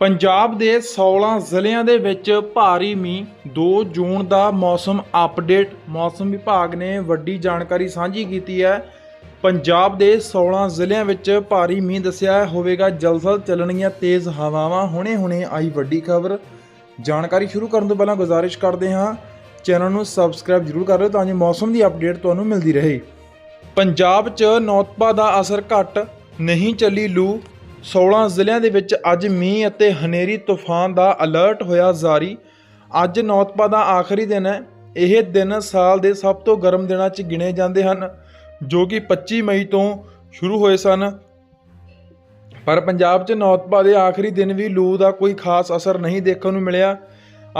ਪੰਜਾਬ ਦੇ 16 ਜ਼ਿਲ੍ਹਿਆਂ ਦੇ ਵਿੱਚ ਭਾਰੀ ਮੀਂਹ 2 ਜੂਨ ਦਾ ਮੌਸਮ ਅਪਡੇਟ, ਮੌਸਮ ਵਿਭਾਗ ਨੇ ਵੱਡੀ ਜਾਣਕਾਰੀ ਸਾਂਝੀ ਕੀਤੀ ਹੈ। ਪੰਜਾਬ ਦੇ 16 ਜ਼ਿਲ੍ਹਿਆਂ ਵਿੱਚ ਭਾਰੀ ਮੀਂਹ ਦੱਸਿਆ ਹੋਵੇਗਾ, ਜਲਸਲ ਚੱਲਣਗੀਆਂ ਤੇਜ਼ ਹਵਾਵਾਂ। ਹੁਣੇ-ਹੁਣੇ ਆਈ ਵੱਡੀ ਖਬਰ। ਜਾਣਕਾਰੀ ਸ਼ੁਰੂ ਕਰਨ ਤੋਂ ਪਹਿਲਾਂ ਗੁਜ਼ਾਰਿਸ਼ ਕਰਦੇ ਹਾਂ। ਚੈਨਲ ਨੂੰ ਸਬਸਕ੍ਰਾਈਬ ਜ਼ਰੂਰ ਕਰ ਲਿਓ ਤਾਂ ਜੋ ਮੌਸਮ ਦੀ ਅਪਡੇਟ ਤੁਹਾਨੂੰ ਮਿਲਦੀ ਰਹੇ। ਪੰਜਾਬ 'ਚ ਨੌਤਪਾ ਦਾ ਅਸਰ ਘਟ, ਨਹੀਂ ਚੱਲੀ ਲੂ। 16 ਜ਼ਿਲ੍ਹਿਆਂ ਦੇ ਵਿੱਚ ਅੱਜ ਮੀਂਹ ਅਤੇ ਹਨੇਰੀ ਤੂਫਾਨ ਦਾ ਅਲਰਟ ਹੋਇਆ ਜਾਰੀ। ਅੱਜ ਨੌਤਪਾ ਦਾ ਆਖਰੀ ਦਿਨ ਹੈ। ਇਹ ਦਿਨ ਸਾਲ ਦੇ ਸਭ ਤੋਂ ਗਰਮ ਦਿਨਾਂ 'ਚ ਗਿਣੇ ਜਾਂਦੇ ਹਨ, ਜੋ ਕਿ 25 ਮਈ ਤੋਂ ਸ਼ੁਰੂ ਹੋਏ ਸਨ। ਪਰ ਪੰਜਾਬ 'ਚ ਨੌਤਪਾ ਦੇ ਆਖਰੀ ਦਿਨ ਵੀ ਲੂ ਦਾ ਕੋਈ ਖਾਸ ਅਸਰ ਨਹੀਂ ਦੇਖਣ ਨੂੰ ਮਿਲਿਆ।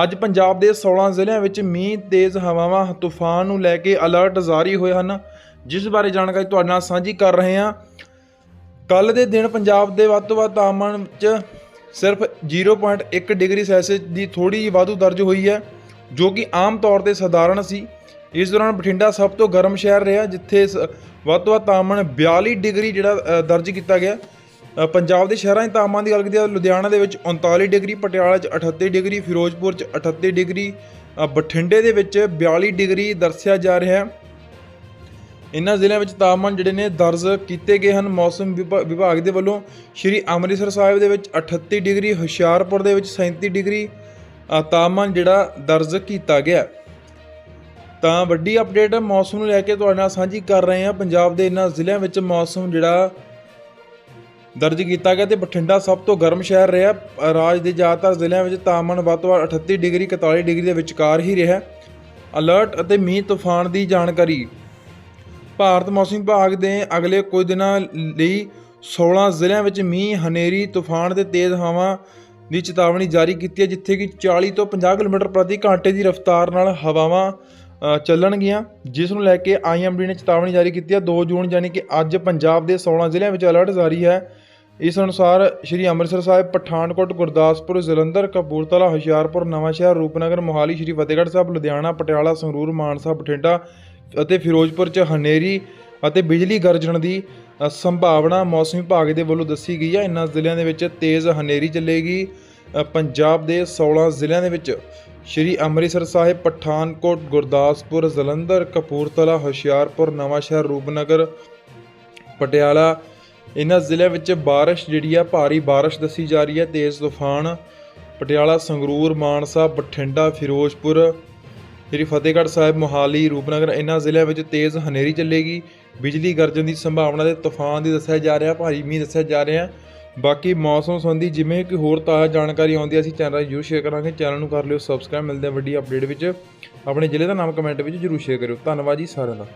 ਅੱਜ ਪੰਜਾਬ ਦੇ 16 ਜ਼ਿਲ੍ਹਿਆਂ ਵਿੱਚ ਮੀਂਹ, ਤੇਜ਼ ਹਵਾਵਾਂ, ਤੂਫਾਨ ਨੂੰ ਲੈ ਕੇ ਅਲਰਟ ਜਾਰੀ ਹੋਏ ਹਨ। ਜਿਸ ਬਾਰੇ ਜਾਣਕਾਰੀ ਤੁਹਾਡੇ ਨਾਲ ਸਾਂਝੀ ਕਰ ਰਹੇ ਹਾਂ। ਕੱਲ ਦੇ ਦਿਨ ਪੰਜਾਬ ਦੇ ਵੱਧ ਤੋਂ ਵੱਧ ਤਾਪਮਾਨ ਵਿੱਚ ਸਿਰਫ 0.1 ਡਿਗਰੀ ਸੈਲਸੀਅਸ ਦੀ ਥੋੜੀ ਜਿਹੀ ਵਾਧੂ ਦਰਜ ਹੋਈ ਹੈ, ਜੋ ਕਿ ਆਮ ਤੌਰ ਤੇ ਸਧਾਰਨ ਸੀ। ਇਸ ਦੌਰਾਨ ਬਠਿੰਡਾ ਸਭ ਤੋਂ ਗਰਮ ਸ਼ਹਿਰ ਰਿਹਾ, ਜਿੱਥੇ ਸ- ਵੱਧ ਤੋਂ ਵੱਧ ਤਾਪਮਾਨ 42 ਡਿਗਰੀ ਜਿਹੜਾ ਦਰਜ ਕੀਤਾ ਗਿਆ। ਪੰਜਾਬ ਦੇ ਸ਼ਹਿਰਾਂ ਦੇ ਤਾਪਮਾਨ ਦੀ ਗੱਲ ਕੀਤੀ ਜਾਵੇ ਲੁਧਿਆਣਾ ਦੇ ਵਿੱਚ 39 ਡਿਗਰੀ, ਪਟਿਆਲਾ 'ਚ 38 ਡਿਗਰੀ, ਫਿਰੋਜ਼ਪੁਰ 'ਚ 38 ਡਿਗਰੀ ਬਠਿੰਡੇ ਦੇ ਵਿੱਚ 42 ਡਿਗਰੀ ਦਰਸਿਆ ਜਾ ਰਿਹਾ। ਹੈ ਇਨ੍ਹਾਂ ਜ਼ਿਲ੍ਹਿਆਂ ਵਿੱਚ ਤਾਪਮਾਨ ਜਿਹੜੇ ਨੇ ਦਰਜ ਕੀਤੇ ਗਏ ਹਨ। ਮੌਸਮ ਵਿਭਾ- ਵਿਭਾਗ ਦੇ ਵੱਲੋਂ ਸ਼੍ਰੀ ਅੰਮ੍ਰਿਤਸਰ ਸਾਹਿਬ ਦੇ ਵਿੱਚ 38 ਡਿਗਰੀ, ਹੁਸ਼ਿਆਰਪੁਰ ਦੇ ਵਿੱਚ 37 ਡਿਗਰੀ ਤਾਪਮਾਨ ਜਿਹੜਾ ਦਰਜ ਕੀਤਾ ਗਿਆ। ਤਾਂ ਵੱਡੀ ਅਪਡੇਟ ਮੌਸਮ ਨੂੰ ਲੈ ਕੇ ਤੁਹਾਡੇ ਨਾਲ ਸਾਂਝੀ ਕਰ ਰਹੇ ਹਾਂ। ਪੰਜਾਬ ਦੇ ਇਨ੍ਹਾਂ ਜ਼ਿਲ੍ਹਿਆਂ ਵਿੱਚ ਮੌਸਮ ਜਿਹੜਾ ਦਰਜ ਕੀਤਾ ਗਿਆ ਤੇ ਬਠਿੰਡਾ ਸਭ ਤੋਂ ਗਰਮ ਸ਼ਹਿਰ ਰਿਹਾ। ਰਾਜ ਦੇ ਜ਼ਿਆਦਾਤਰ ਜ਼ਿਲ੍ਹਿਆਂ ਵਿੱਚ ਤਾਪਮਾਨ ਵੱਧ ਤੋਂ ਵੱਧ 38 ਡਿਗਰੀ 41 ਡਿਗਰੀ ਦੇ ਵਿਚਕਾਰ ਹੀ ਰਿਹਾ। ਅਲਰਟ ਅਤੇ ਮੀਂਹ ਤੂਫਾਨ ਦੀ ਜਾਣਕਾਰੀ ਭਾਰਤ ਮੌਸਮ ਵਿਭਾਗ ਦੇ ਅਗਲੇ ਕੁਝ ਦਿਨਾਂ ਲਈ 16 ਜ਼ਿਲ੍ਹਿਆਂ ਵਿੱਚ ਮੀਂਹ, ਹਨੇਰੀ, ਤੂਫਾਨ ਤੇ ਤੇਜ਼ ਹਵਾਵਾਂ ਦੀ ਚੇਤਾਵਨੀ ਜਾਰੀ ਕੀਤੀ ਹੈ, ਜਿੱਥੇ ਕਿ 40 ਤੋਂ 50 ਕਿਲੋਮੀਟਰ ਪ੍ਰਤੀ ਘੰਟੇ ਦੀ ਰਫ਼ਤਾਰ ਨਾਲ ਹਵਾਵਾਂ ਚੱਲਣਗੀਆਂ, ਜਿਸ ਨੂੰ ਲੈ ਕੇ ਆਈਐਮਡੀ ਨੇ ਚੇਤਾਵਨੀ ਜਾਰੀ ਕੀਤੀ ਹੈ। 2 ਜੂਨ ਯਾਨੀ ਕਿ ਅੱਜ ਪੰਜਾਬ ਦੇ 16 ਜ਼ਿਲ੍ਹਿਆਂ ਵਿੱਚ ਅਲਰਟ ਜਾਰੀ ਹੈ। ਇਸ ਅਨੁਸਾਰ ਸ਼੍ਰੀ ਅੰਮ੍ਰਿਤਸਰ ਸਾਹਿਬ, ਪਠਾਨਕੋਟ, ਗੁਰਦਾਸਪੁਰ, ਜਲੰਧਰ, ਕਪੂਰਥਲਾ, ਹੁਸ਼ਿਆਰਪੁਰ, ਨਵਾਂਸ਼ਹਿਰ, ਰੂਪਨਗਰ, ਮੋਹਾਲੀ, ਸ਼੍ਰੀ ਫਤਿਹਗੜ੍ਹ ਸਾਹਿਬ, ਲੁਧਿਆਣਾ, ਪਟਿਆਲਾ, ਸੰਗਰੂਰ, ਮਾਨਸਾ, ਬਠਿੰਡਾ ਅਤੇ ਫਿਰੋਜ਼ਪੁਰ 'ਚ ਹਨੇਰੀ ਅਤੇ ਬਿਜਲੀ ਗਰਜਣ ਦੀ ਸੰਭਾਵਨਾ ਮੌਸਮ ਵਿਭਾਗ ਦੇ ਵੱਲੋਂ ਦੱਸੀ ਗਈ ਹੈ ਇਨ੍ਹਾਂ ਜ਼ਿਲ੍ਹਿਆਂ ਦੇ ਵਿੱਚ ਤੇਜ਼ ਹਨੇਰੀ ਚੱਲੇਗੀ। ਪੰਜਾਬ ਦੇ 16 ਜ਼ਿਲ੍ਹਿਆਂ ਦੇ ਵਿੱਚ ਸ਼੍ਰੀ ਅੰਮ੍ਰਿਤਸਰ ਸਾਹਿਬ, ਪਠਾਨਕੋਟ, ਗੁਰਦਾਸਪੁਰ, ਜਲੰਧਰ, ਕਪੂਰਥਲਾ, ਹੁਸ਼ਿਆਰਪੁਰ ਨਵਾਂਸ਼ਹਿਰ ਰੂਪਨਗਰ, ਪਟਿਆਲਾ ਇਹਨਾਂ ਜ਼ਿਲ੍ਹਿਆਂ ਵਿੱਚ ਬਾਰਿਸ਼ ਜਿਹੜੀ ਆ, ਭਾਰੀ ਬਾਰਿਸ਼ ਦੱਸੀ ਜਾ ਰਹੀ ਹੈ ਤੇਜ਼ ਤੂਫਾਨ, ਪਟਿਆਲਾ, ਸੰਗਰੂਰ, ਮਾਨਸਾ, ਬਠਿੰਡਾ, ਫਿਰੋਜ਼ਪੁਰ ਜਿਹੜੀ ਫਤਿਹਗੜ੍ਹ ਸਾਹਿਬ, ਮੋਹਾਲੀ, ਰੂਪਨਗਰ, ਇਹਨਾਂ ਜ਼ਿਲ੍ਹਿਆਂ ਵਿੱਚ ਤੇਜ਼ ਹਨੇਰੀ ਚੱਲੇਗੀ। ਬਿਜਲੀ ਗਰਜਣ ਦੀ ਸੰਭਾਵਨਾ ਤੇ ਤੂਫਾਨ ਦੀ ਦੱਸਿਆ ਜਾ ਰਿਹਾ, ਭਾਰੀ ਮੀਂਹ ਦੱਸਿਆ ਜਾ ਰਿਹਾ। ਬਾਕੀ ਮੌਸਮ ਸੰਬੰਧੀ ਜਿਵੇਂ ਕਿ ਹੋਰ ਤਾਜ਼ਾ ਜਾਣਕਾਰੀ ਆਉਂਦੀ ਹੈ, ਅਸੀਂ ਚੈਨਲ ਜ਼ਰੂਰ ਸ਼ੇਅਰ ਕਰਾਂਗੇ। ਚੈਨਲ ਨੂੰ ਕਰ ਲਿਓ ਸਬਸਕ੍ਰਾਈਬ ਮਿਲਦੇ ਆ ਵੱਡੀ ਅਪਡੇਟ ਵਿੱਚ। ਆਪਣੇ ਜ਼ਿਲ੍ਹੇ ਦਾ ਨਾਮ ਕਮੈਂਟ ਵਿੱਚ ਜ਼ਰੂਰ ਸ਼ੇਅਰ ਕਰਿਓ। ਧੰਨਵਾਦ ਜੀ ਸਾਰਿਆਂ ਦਾ।